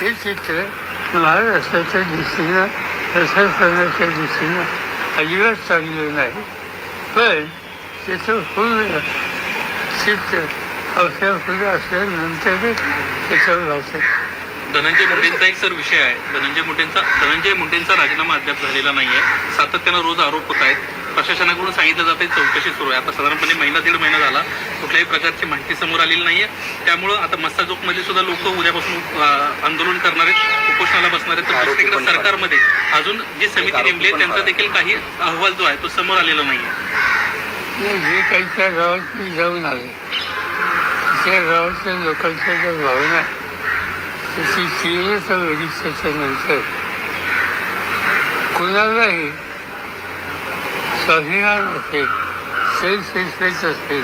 हे चित्र महाराष्ट्राच्या दृष्टीनं प्रशासनाच्या दृष्टीनं अजिबात चांगलं नाही पण त्याचं पूर्ण चित्र अवसर पुढे असल्यानंतरच त्याच्यावर भाषण धनंजय मुंडेंचा एक सर विषय आहे. धनंजय मुंडेंचा धनंजय मुंडेंचा राजीनामा अद्याप झालेला नाही आहे सातत्यानं रोज आरोप होत आहेत. प्रशासनाकडून सांगितलं जाते चौकशी सुरू आहे. आता साधारणपणे महिना दीड महिना झाला. कुठल्याही प्रकारची माहिती समोर आलेली नाहीये. त्यामुळं आता मस्साजोगमध्ये सुद्धा लोक उद्यापासून आंदोलन करणार आहेत उपोषणाला बसणार आहेत तर दुसरीकडे सरकारमध्ये. अजून जी समिती नेमली आहे त्यांचा देखील काही अहवाल जो आहे तो समोर आलेला नाहीये. मी जे काही त्या गावात मी जाऊन आले. त्या गावातल्या लोकांच्या ज्या भावना नंतर कुणालाही स्वाभिमान असेल सेल्फ रिस्पेक्ट असेल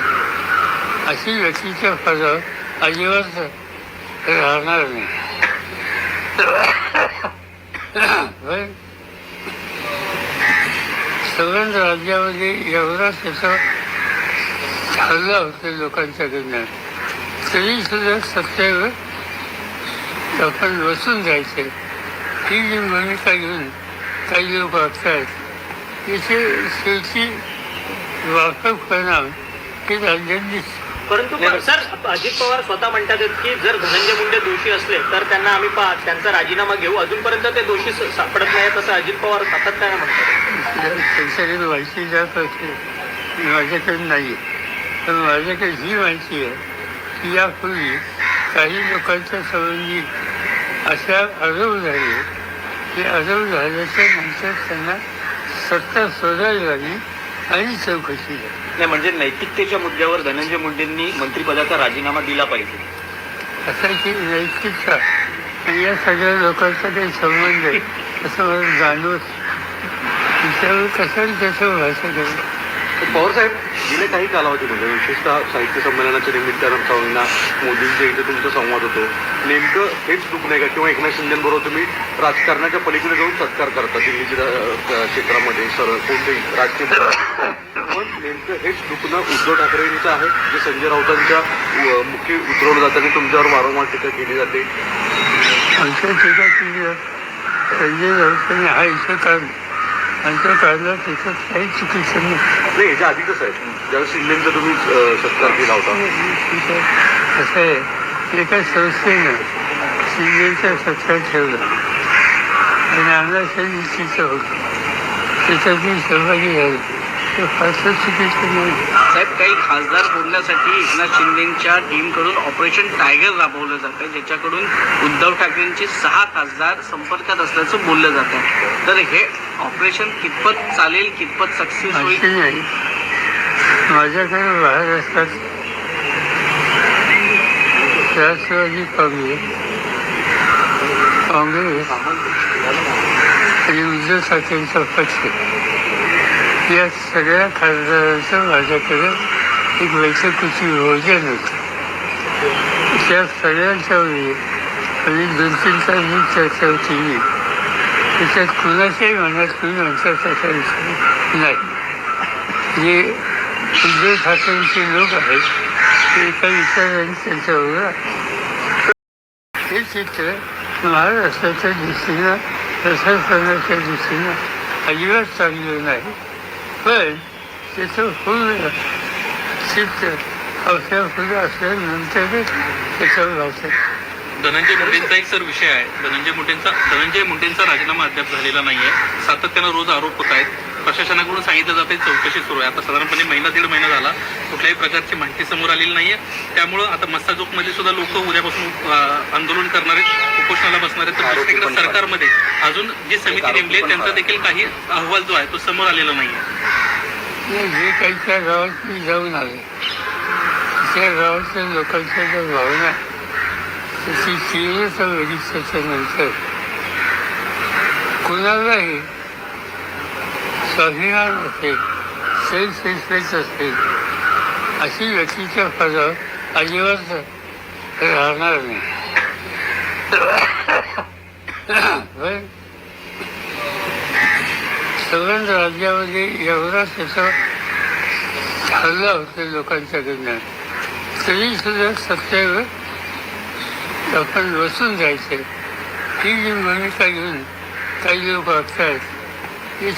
अशी व्यक्तीच्या पदावर अजिबात राहणार नाही. पण राज्यामध्ये एवढा त्याचा हल्ला होते लोकांच्याकडनं तरी सुद्धा सत्तेवर आपण बसून जायचे. ही जी भूमिका घेऊन काही लोक वागतात याचे शेवटी वाकफ परिणाम हे राज्यांनी परंतु सर अजित पवार स्वतः म्हणतात की जर धनंजय मुंडे दोषी असले तर त्यांना आम्ही पा त्यांचा राजीनामा घेऊ. अजूनपर्यंत ते दोषी सापडत नाहीत असं अजित पवार सातत्याने म्हणतात. माहिती जात असेल माझ्याकडे नाही. तर माझ्याकडे ही माहिती आहे की यापूर्वी काही लोकांच्या संबंधी अशा आरोप झाले की आरोप झाल्याच्यानंतर त्यांना सत्ता सोडावी लागली आणि चौकशी झाली. नाही म्हणजे नैतिकतेच्या मुद्द्यावर धनंजय मुंडेंनी मंत्रिपदाचा राजीनामा दिला पाहिजे. असायची नैतिकता आणि या सगळ्या लोकांचा काही संबंध आहे असं मला जाणवत त्याच्यावर कसं त्याचं पवारसाहेब गेल्या काही कालावधीमध्ये विशेषतः साहित्य संमेलनाच्या निमित्तानं होईना मोदींच्या इथे तुमचा संवाद होतो. नेमकं हेच दुख नाही का किंवा एकनाथ शिंदेबरोबर तुम्ही राजकारणाच्या पलीकडे जाऊन सत्कार करता दिल्लीच्या क्षेत्रामध्ये सर कोणतेही राजकीय पण नेमकं हेच दुखणं उद्धव ठाकरेंचं आहे जे संजय राऊतांच्या मुख्य उतरवलं जातं आणि तुमच्यावर वारंवार टीका केली जाते. आमच्या टीका केली संजय राऊतांनी हा इथं काढला. आणि काढला त्याच्यात काही चुकीचं नाही. नाही याच्या आधीच आहे. ज्यावेळेस शिंदेचा तुम्ही सत्कार केला होता. हो, हो, हो, ठीक आहे असं आहे. एका संस्थेनं शिंदेचा सत्कार ठेवला. आणि अण्णाच्या दिवशीचं होतं. त्याच्यात मी सहभागी झालो. साहेब काही खासदार फोडण्यासाठी एकनाथ शिंदेच्या टीमकडून ऑपरेशन टायगर राबवलं जातं ज्याच्याकडून उद्धव ठाकरेंचे सहा खासदार संपर्कात असल्याचं बोललं जातं. तर हे ऑपरेशन कितपत चालेल कितपत सक्सेस होईल? माझ्याकडे महाराष्ट्रात राष्ट्रवादी काँग्रेस काँग्रेस आणि उद्धव ठाकरेंचा पक्ष या सगळ्या खासदारांचं माझ्याकडे एक बैठकीची योजना होती त्या सगळ्यांच्या वेळी आणि दोन तीन तास मी चर्चा केली. त्याच्यात कुणाच्याही मनात कुणी म्हणतात असा विषय नाही. जे उद्धव ठाकरेंचे लोक आहेत ते एका विचाराने त्यांच्याबरोबर आहेत. हे चित्र महाराष्ट्राच्या दृष्टीनं प्रशासनाच्या दृष्टीनं अजिबात चांगलं नाही. पण त्याचं पूर्ण चित्र अवसर पुढे असल्यानंतरच त्याच्यावर भाषण धनंजय मुंडेंचा एक सर विषय आहे. धनंजय मुंडेंचा धनंजय मुंडेंचा राजीनामा अद्याप झालेला नाही आहे सातत्यानं रोज आरोप होत आहेत. प्रशासनाकडून सांगितलं जाते चौकशी सुरू आहे. आता साधारणपणे महिना दीड महिना झाला. कुठल्याही प्रकारची माहिती समोर आलेली नाहीये. त्यामुळं आता मस्साजोगमध्ये सुद्धा लोक उद्यापासून आंदोलन करणार आहेत उपोषणाला बसणार आहेत. तर दुसरीकडे सरकारमध्ये अजून जी समिती नेमली आहे त्यांचा देखील काही अहवाल जो आहे तो समोर आलेला नाहीये. मी जे काही त्या गावात मी जाऊन आले. त्या गावातल्या लोकांच्या ज्या भावना त्याची तीव्रता बघितल्याच्या नंतर कुणालाही स्वाभिमान असेल सेल्फ रिस्पेक्ट असेल अशी व्यक्तीच्या पदावर अजिबात राहणार नाही. पण राज्यामध्ये एवढा त्याचा हल्ला होतो लोकांच्या तरी सुद्धा सत्तेवर आपण बसून जायचे. ही जी भूमिका घेऊन काही लोक आहेत हे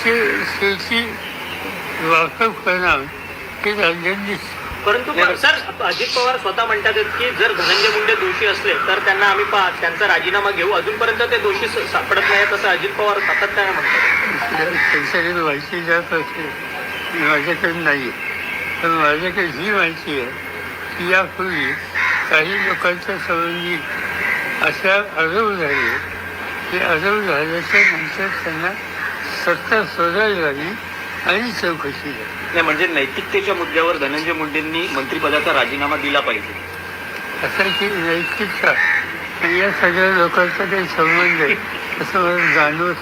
दिसतो परंतु सर अजित पवार स्वतः म्हणतात की जर धनंजय मुंडे दोषी असले तर त्यांना आम्ही पा त्यांचा राजीनामा घेऊ. अजूनपर्यंत ते दोषी सापडत नाहीत असं अजित पवार सातत्याने म्हणतात. माहिती जात असेल माझ्याकडे नाही पण माझ्याकडे ही माहिती आहे की यापूर्वी काही लोकांच्या संबंधी अशा आरोप झाले ते आरोप झाल्याच्यानंतर त्यांना सत्ता शोधायला लागली आणि चौकशी झाली. नाही म्हणजे नैतिकतेच्या मुद्द्यावर धनंजय मुंडेंनी मंत्रिपदाचा राजीनामा दिला पाहिजे. असाची नैतिकता आणि या सगळ्या लोकांचा काही संबंध आहे. असं मला जाणवत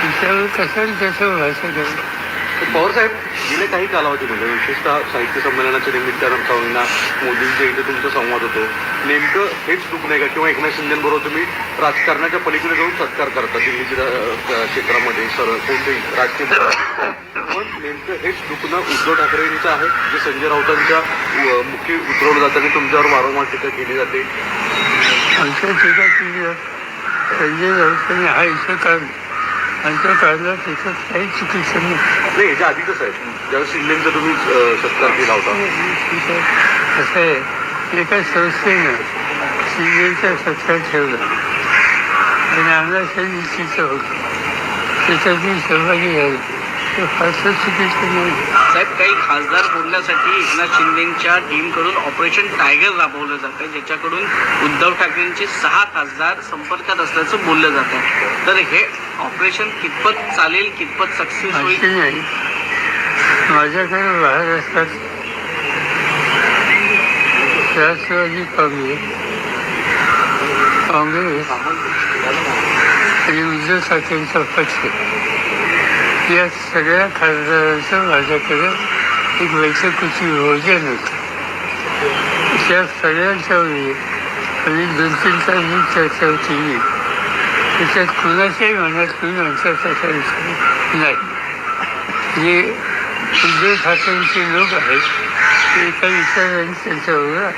त्याच्यावर कसं भाषा करेल पवार साहेब गेले काही कालावधीमध्ये विशेषतः साहित्य संमेलनाच्या निमित्तानं का होईना मोदींच्या इथे तुमचा संवाद होतो. नेमकं हेच चूक नाही का किंवा एकनाथ शिंदेबरोबर तुम्ही राजकारणाच्या पलीकडे जाऊन सत्कार करता दिल्लीच्या क्षेत्रामध्ये सर कोणतेही राजकीय पण नेमकं हेच चुकणं उद्धव ठाकरेंचं आहे जे संजय राऊतांच्या मुख्य उतरवलं जातं आणि तुमच्यावर वारंवार टीका केली जाते. आमच्या टीका केली संजय राऊतांनी हा इशू आणि तो काढला त्याच्यात काही चुकीचं नाही. नाही याच्या आधीच आहे? ज्यावेळेस शिंदेचा तुम्ही सत्कार केला होता. ठीक आहे. कसं आहे. एका संस्थेनं शिंदेचा सत्कार ठेवला. आणि आमदार निश्चित होतं. त्याच्यात मी सहभागी झालो. ते फारसं चुकीचं नाही साहेब काही खासदार फोडण्यासाठी एकनाथ शिंदेच्या टीमकडून ऑपरेशन टायगर राबवलं जात आहे. ज्याच्याकडून उद्धव ठाकरेंचे सहा खासदार संपर्कात असल्याचं बोललं जात आहे. तर हे ऑपरेशन कितपत चालेल कितपत सक्सेस होईल? नाही. माझ्याकडे महाराष्ट्रात राष्ट्रवादी काँग्रेस काँग्रेस आणि उद्धव ठाकरेंचा पक्ष या सगळ्या खासदारांचं माझ्याकडे एक बैठकीची नियोजन होतं त्या सगळ्यांच्या वेळी आणि दोन तीन तास मी चर्चा केली. त्याच्यात कुणाच्याही मनात कुणी अंतर्गत विषय नाही. जे उद्धव ठाकरेंचे लोक आहेत ते एका विचाराने त्यांच्याबरोबर